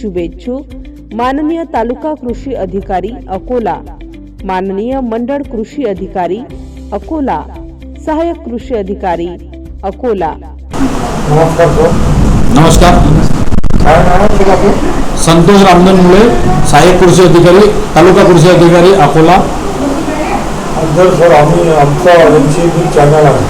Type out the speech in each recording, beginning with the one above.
शुभेच्छुक माननीय तालुका कृषी अधिकारी अकोला. माननीय मंडळ कृषी अधिकारी अकोला. सहाय्यक कृषी अधिकारी अकोला. नमस्कार संतोष रामधन मुळे सहाय्यक कृषी अधिकारी तालुका कृषी अधिकारी अकोला. सर आम्ही आमचा चॅनल आहे.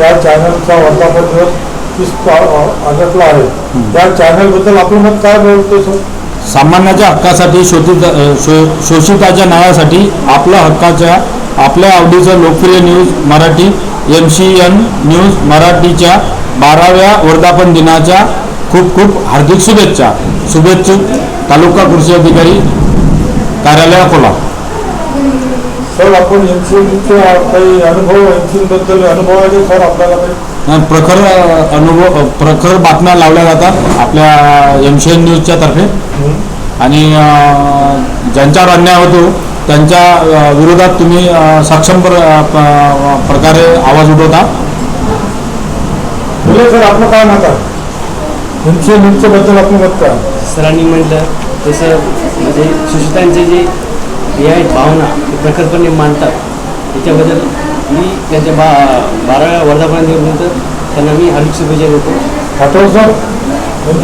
या चॅनलचा वर्धापन दिवस आहे त्या चॅनलबद्दल आपलं मत काय बोलतो सर सामान्याच्या हक्कासाठी शोषित शोषिताच्या न्यायासाठी आपल्या हक्काच्या आपल्या आवडीचं लोकप्रिय news Marathi M C N news मराठीच्या बाराव्या वर्धापन दिनाच्या खूप खूप हार्दिक शुभेच्छा. शुभेच्छुक तालुका कृषी अधिकारी कार्यालय अकोला. सर आपण एम सी न्यूजचे काही अनुभव एम सी बद्दल अनुभव आहे सर आपल्याला काही प्रखर अनुभव प्रखर बातम्या लावल्या जातात आपल्या एम सी एन न्यूजच्या तर्फे. आणि अ, ज्यांच्यावर अन्याय होतो त्यांच्या अ, विरोधात तुम्ही अ, सक्षम प्र प- प्रकारे आवाज उठवता. बोले सर आपलं काय मत आहे न्यूजच्या बद्दल आपलं मत काय? सरांनी म्हटलं तसं म्हणजे शोषितांचे जे आहेत भावना प्रखरपणे मांडतात त्याच्याबद्दल मी त्यांच्या बा बाराव्या वर्धापनानंतर त्यांना मी हार्दिक शुभेच्छा देतो. आठवण सर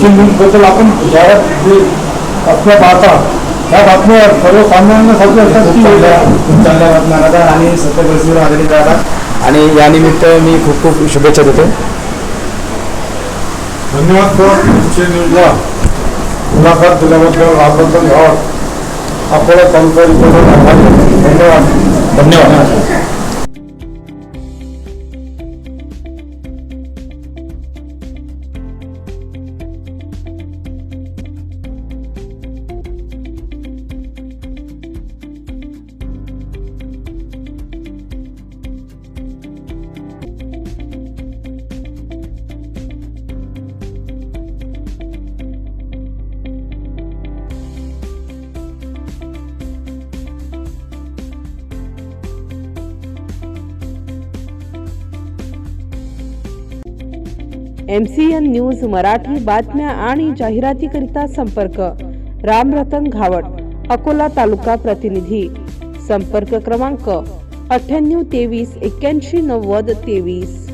सी न्यूजबद्दल आपण ज्या जे बातम्या पाहता त्या बातम्या सर्वसामान्यांसाठी असतात की चांगल्या बातम्या राहतात आणि सत्य परिस्थितीवर आधारित राहतात. आणि यानिमित्त मी खूप खूप शुभेच्छा देतो. धन्यवाद सर सी न्यूजला मुलाखत दिल्याबद्दल गावात अकोला तालुका रिपोर्टर धन्यवाद. धन्यवाद. M C N news Marathi बातम्या आणि जाहिरातीकरिता संपर्क. रामरतन घावट अकोला तालुका प्रतिनिधी. संपर्क क्रमांक अठ्ठ्याण्णव तेवीस एक्क्याऐंशी नव्वद तेवीस.